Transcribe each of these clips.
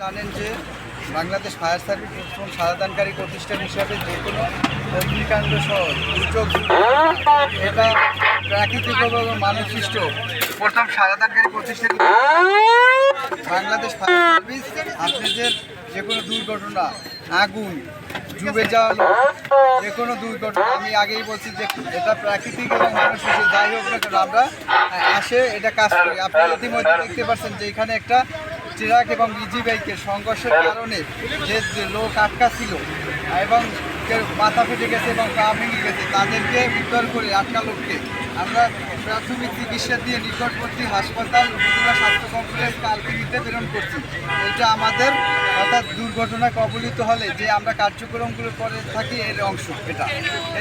জানেন যে Bangladesh fire service প্রথম সারাদানকারী প্রতিষ্ঠান হিসাবে যে কোনো অগ্নিকাণ্ড সহ দুর্যোগ এটা প্রাকৃতিক এবং মানব সৃষ্ট প্রথম সারাদানকারী প্রতিষ্ঠান বাংলাদেশ ফায়ার সার্ভিস আপনাদের যে কোনো দুর্ঘটনা, আগুন, ডুবে যাওয়া যে কোনো দুর্ঘটনা, আমি আগেই বলছি যে এটা প্রাকৃতিক এবং মানুষ যাই হোক না আমরা আসে, এটা কাজ করি। আপনি ইতিমধ্যে দেখতে পাচ্ছেন যে এখানে একটা ট্রাক এবং ইজি বাইকের সংঘর্ষের কারণে যে যে লোক আটকা ছিল এবং মাথা ফেটে গেছে এবং পা ভেঙে গেছে তাদেরকে উদ্ধার করে আটকা লোককে আমরা প্রাথমিক চিকিৎসা দিয়ে নিকটবর্তী হাসপাতাল উপজেলা স্বাস্থ্য কমপ্লেক্স কালকে নিতে প্রেরণ করছি। এটা আমাদের অর্থাৎ দুর্ঘটনা কবলিত হলে যে আমরা কার্যক্রমগুলো করে থাকি, এর অংশ এটা।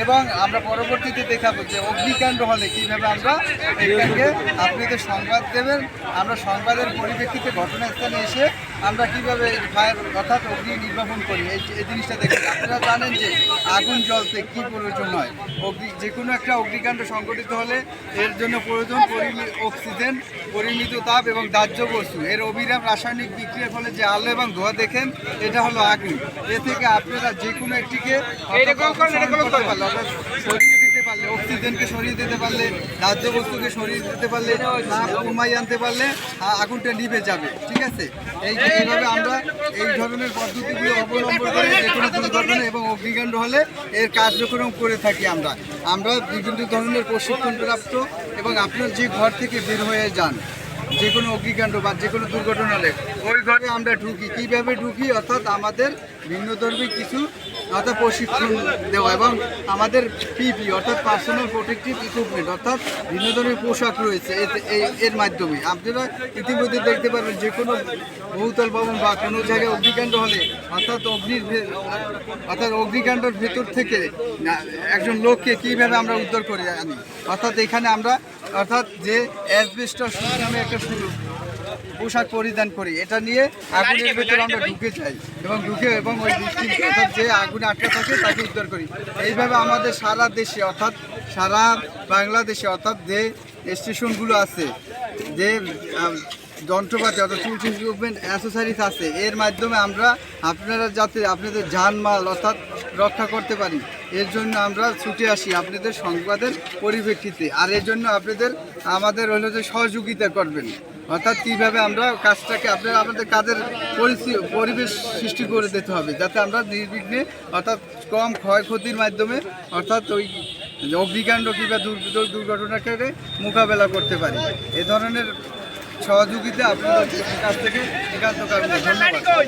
এবং আমরা পরবর্তীতে দেখাবো যে অগ্নিকাণ্ড হলে কীভাবে আমরা এটাকে আপনাদের সংবাদ দেবেন। আমরা সংবাদের পরিপ্রেক্ষিতে ঘটনাস্থানে এসে আমরা কীভাবে ফায়ার অর্থাৎ অগ্নি নির্বাপন করি? এই এই জিনিসটা দেখেন। আপনারা জানেন যে আগুন জ্বলতে কি প্রয়োজন হয়? অগ্নি যে কোনো একটা অগ্নিকাণ্ড সংঘটিত হলে এর জন্য প্রয়োজন অক্সিজেন পরিমিত তাপ এবং দাহ্য বস্তু। এর অবিরাম রাসায়নিক বিক্রিয়ার ফলে যে আলো এবং ধোঁয়া দেখেন এটা হলো আগুন। এ থেকে আপনারা যে কোনো একটিকে দিতে পারলে অক্সিজেনকে সরিয়ে দিতে পারলে দাহ্য বস্তুকে সরিয়ে দিতে পারলে, তাপ কমাই আনতে পারলে আগুনটা নিভে যাবে, ঠিক আছে? এই এইভাবে আমরা এই ধরনের পদ্ধতিগুলো অবলম্বন করে যে কোনো দুর্ঘটনা এবং অগ্নিকাণ্ড হলে এর কার্যক্রম করে থাকি আমরা। আমরা বিভিন্ন ধরনের প্রশিক্ষণ প্রাপ্ত এবং আপনার যে ঘর থেকে বের হয়ে যান, যে কোনো অগ্নিকাণ্ড বা যে কোনো দুর্ঘটনা হলে ওই ঘরে আমরা ঢুকি। কীভাবে ঢুকি? অর্থাৎ আমাদের ভিন্নধর্মী কিছু অর্থাৎ প্রশিক্ষণ দেওয়া এবং আমাদের পিপি অর্থাৎ পার্সোনাল প্রোটেক্টিভ ইকুইপমেন্ট অর্থাৎ ভিন্ন ধরনের পোশাক রয়েছে এর মাধ্যমে। আপনারা ইতিমধ্যে দেখতে পারবেন যে কোনো বহুতল ভবন বা কোনো জায়গায় অগ্নিকাণ্ড হলে অর্থাৎ অগ্নির অর্থাৎ অগ্নিকাণ্ডের ভেতর থেকে একজন লোককে কীভাবে আমরা উদ্ধার করে আনি? অর্থাৎ এখানে আমরা, অর্থাৎ যে অ্যাসবেস্টার নামে একটা পোশাক পরিধান করি। এটা নিয়ে আগুনের ভেতরে আমরা ঢুকে যাই এবং ঢুকে এবং ওই বৃষ্টিকে অর্থাৎ যে আগুনে আটকে থাকে তাকে উদ্ধার করি। এইভাবে আমাদের সারা দেশে অর্থাৎ সারা বাংলাদেশে অর্থাৎ যে স্টেশনগুলো আছে যে যন্ত্রপাতি অর্থাৎ টুলস ইকুইপমেন্ট অ্যাসেসারিজ আছে এর মাধ্যমে আমরা আপনারা যাতে আপনাদের জানমাল অর্থাৎ রক্ষা করতে পারি এর জন্য আমরা ছুটে আসি আপনাদের সংবাদের পরিপ্রেক্ষিতে। আর এর জন্য আপনাদের আমাদের হলো যে সহযোগিতা করবেন। অর্থাৎ কীভাবে আমরা কাজটাকে আপনার আমাদের কাজের পরিবেশ সৃষ্টি করে দিতে হবে, যাতে আমরা নির্বিঘ্নে অর্থাৎ কম ক্ষয়ক্ষতির মাধ্যমে অর্থাৎ ওই অগ্নিকাণ্ড কিংবা দুর্ঘ- দুর্ঘটনাকে মোকাবেলা করতে পারি। এ ধরনের সহযোগিতা আপনাদের কাছ থেকে একান্ত কারণে ধন্যবাদ।